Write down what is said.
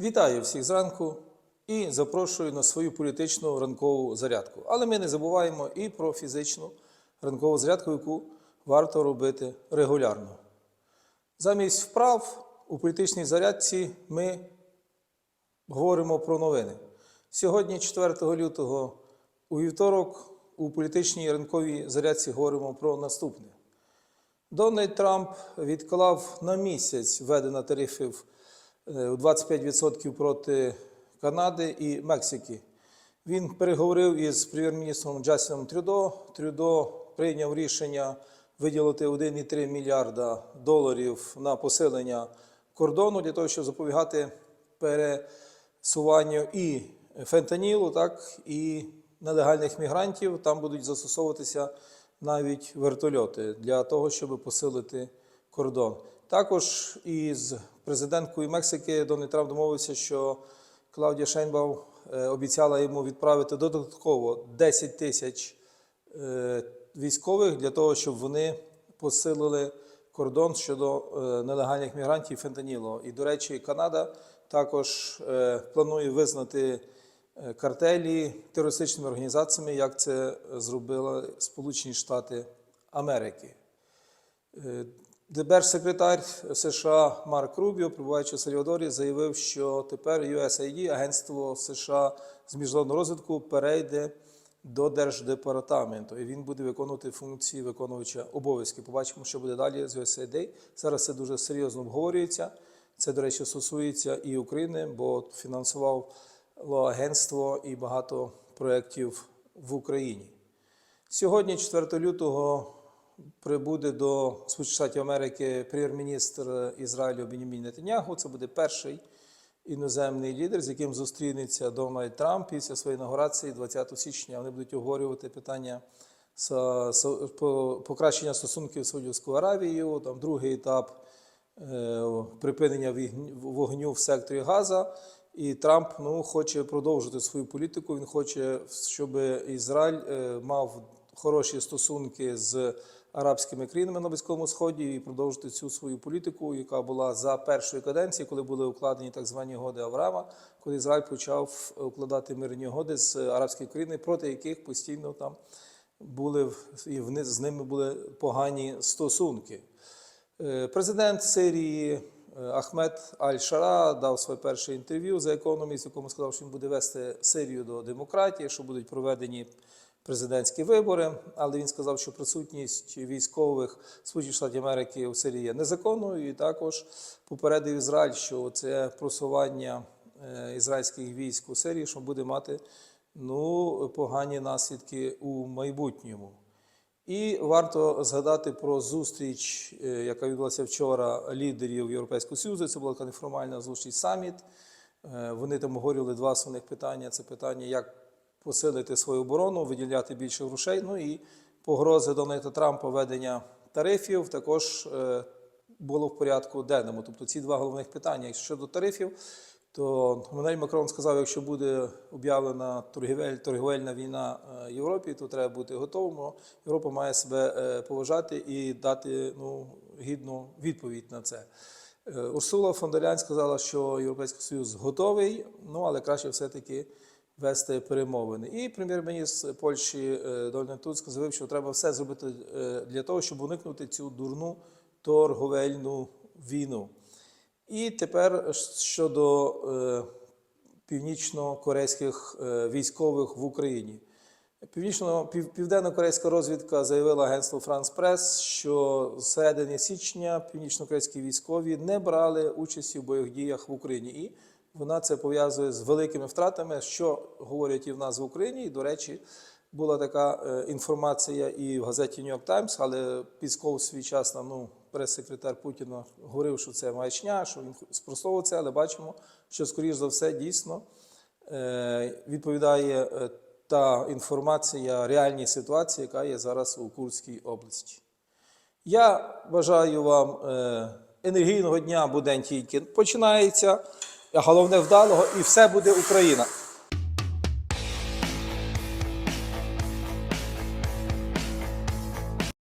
Вітаю всіх зранку і запрошую на свою політичну ранкову зарядку. Але ми не забуваємо і про фізичну ранкову зарядку, яку варто робити регулярно. Замість вправ у політичній зарядці ми говоримо про новини. Сьогодні, 4 лютого, у вівторок, у політичній ранковій зарядці говоримо про наступне. Дональд Трамп відклав на місяць введення тарифів 25% проти Канади і Мексики. Він переговорив із прем'єр-міністром Джастіном Трюдо. Трюдо прийняв рішення виділити 1,3 мільярда доларів на посилення кордону для того, щоб запобігати пересуванню і фентанілу, так і нелегальних мігрантів. Там будуть застосовуватися навіть вертольоти для того, щоб посилити кордон. Також із президенткою Мексики Дональд Трамп домовився, що Клаудія Шейнбаум е, обіцяла йому відправити додатково 10 тисяч е, військових для того, щоб вони посилили кордон щодо е, нелегальних мігрантів і фентанілу. І, до речі, Канада також планує визнати картелі терористичними організаціями, як це зробили Сполучені Штати Америки. Держсекретар США Марк Рубіо, перебуваючи в Сальвадорі, заявив, що тепер USAID, агентство США з міжнародного розвитку, перейде до Держдепартаменту, і він буде виконувати функції виконувача обов'язків. Побачимо, що буде далі з USAID. Зараз це дуже серйозно обговорюється. Це, до речі, стосується і України, бо фінансувало агентство і багато проєктів в Україні. Сьогодні, 4 лютого, прибуде до Сполучених Штатів Америки прем'єр-міністр Ізраїлю Бенімін Нетаньяху. Це буде перший іноземний лідер, з яким зустрінеться Дональд Трамп після своєї інаугурації 20 січня. Вони будуть обговорювати питання покращення стосунків з Саудівською Аравією, там другий етап е, припинення вогню в секторі Газа. І Трамп ну, хоче продовжити свою політику. Він хоче, щоб Ізраїль е, мав хороші стосунки з арабськими країнами на Близькому Сході і продовжити цю свою політику, яка була за першої каденції, коли були укладені так звані угоди Авраама, коли Ізраїль почав укладати мирні угоди з арабськими країнами, проти яких постійно там були і з ними були погані стосунки. Е, Президент Сирії е, Ахмед Аль-Шара дав своє перше інтерв'ю за економіст, якому сказав, що він буде вести Сирію до демократії, що будуть проведені президентські вибори. Але він сказав, що присутність військових Сполучених Штатів Америки у Сирії є незаконною, і також попередив Ізраїль, що це просування е, ізраїльських військ у Сирії, що буде мати ну, погані наслідки у майбутньому. І варто згадати про зустріч, е, яка відбулася вчора лідерів Європейського Союзу. Це була така неформальна зустріч саміт. Е, Вони там говорили два основних питання: це питання, як посилити свою оборону, виділяти більше грошей. Ну і погрози Дональда Трампа введення тарифів також е, було в порядку денному. Тобто ці два головних питання. Щодо тарифів, то Еммануель Макрон сказав, якщо буде об'явлена торгівель, торгівельна війна е, Європі, то треба бути готовим. Європа має себе е, поважати і дати ну, гідну відповідь на це. Урсула фон Ляйн сказала, що Європейський Союз готовий, ну але краще все-таки вести перемовини. І прем'єр-міністр Польщі е, Дональд Туск заявив, що треба все зробити е, для того, щоб уникнути цю дурну торговельну війну. І тепер щодо е, північно-корейських військових в Україні. Північно, пів, південно-корейська розвідка заявила агентству France Press, що з середини січня північно-корейські військові не брали участі в бойових діях в Україні. І вона це пов'язує з великими втратами, що говорять і в нас в Україні. І, до речі, була така е, інформація і в газеті New York Times, але Пісков свій час нам, ну, прес-секретар Путіна говорив, що це маячня, що він спростовував це, але бачимо, що, скоріш за все, дійсно е, відповідає е, та інформація реальній ситуації, яка є зараз у Курській області. Я бажаю вам енергійного дня, бо тільки починається, головне вдалого, і все буде Україна.